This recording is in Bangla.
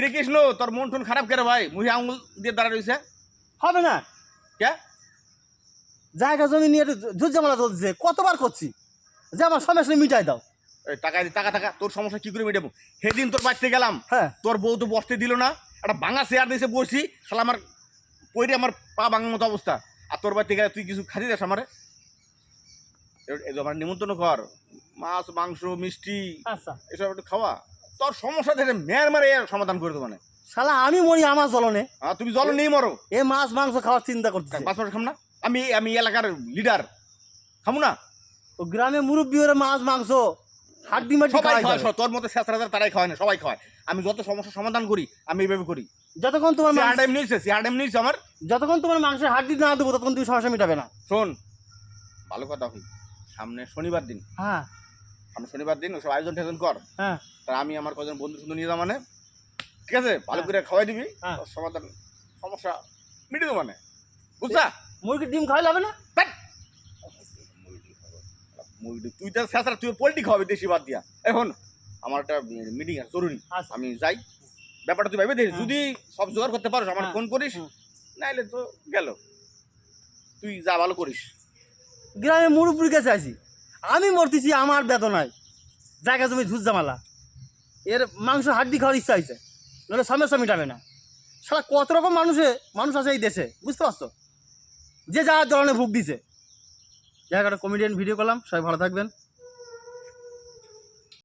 কিরে কৃষ্ণ তোর মন টন খারাপ করে ভাই? মুহি আঙুল দিয়ে দাঁড়া রয়েছে হবে না। কে? জায়গা জমি নিয়ে যুদ্ধ জামালা চলছে কতবার করছি? যে আমার সমস্যা মিটাই দাও। টাকা দি টাকা টাকা। তোর সমস্যা কি করে মেটাবো? সেদিন তোর বাড়িতে গেলাম। হ্যাঁ। তোর বউ তো বসতে দিল না। একটা ভাঙা চেয়ার দিয়েছে বসি। শালা আমার পইরে আমার পা ভাঙার মতো অবস্থা। আর তোর বাড়িতে গেলে তুই কিছু খাতি দাস আমারে? আমার নিমন্ত্রণ কর। মাছ মাংস মিষ্টি আচ্ছা। এসব একটু খাওয়া। তোর সমস্যা থেকে মেয়ের মারে সমাধান করে দেবো মানে শালা আমি মরি আমার জ্বলনে হ্যাঁ তুমি জল নেই মরো। এ মাছ মাংস খাওয়ার চিন্তা করতেছে। মাছ মাংস খাম না? আমি আমি এলাকার লিডার খামু না? ও গ্রামে মুরব্বী ওরা মাছ মাংস হাড্ডি মাটি সবাই খায় তোর মতো শেষ তারাই খাওয়ায় না সবাই খাওয়ায়। আমি যত সমস্যার সমাধান করি আমি এইভাবে করি। যতক্ষণ তোমার মাংস- টাইম নিয়েছে চেয়ার টাইম নিয়েছে আমার। যতক্ষণ তোমার মাংসের হাড্ডি না দেবো ততক্ষণ তুমি সমস্যা মিটাবে না। শোন ভালো কথা হই। সামনে শনিবার দিন। হ্যাঁ। সামনে শনিবার দিন ওসব আয়োজন টেজন কর। হ্যাঁ। আমি আমার কজন বন্ধু সুন্দর নিয়ে যাব মানে। ঠিক আছে? ভালো। করে খাওয়াই দিবি। হ্যাঁ। তোর সমাধান সমস্যা মিটে দেবো মানে। বুঝছা? মুরগির ডিম খাওয়াই যাবে না। মুরগি তুই তো শেষরা তুই পোলট্রি খাওয়াবি দেশি বাদ দিয়া। এখন আমার একটা মিটিং আছে জরুরি। আচ্ছা। আমি যাই। ব্যাপারটা তুই ভাবি দেখিস। যদি সব জোগাড় করতে পারো আমার হ্যাঁ। ফোন করিস নাইলে তো গেল। তুই যা ভালো করিস। গ্রামে মুরব্বীর কাছে আছি আমি মরতেছি, আমার বেদনায়। জায়গা জমি ঝুট জামালা। এর মাংস হাড্ডি খাওয়ার ইচ্ছা হয়েছে নাহলে সমস্যা মিটাবে না। সারা কত রকম মানুষে, মানুষ আছে এই দেশে, বুঝতে পারছ? যে যা ধরনের ভুগ দিছে। জায়গাটা কমেডিয়ান ভিডিও করলাম, সবাই ভালো থাকবেন।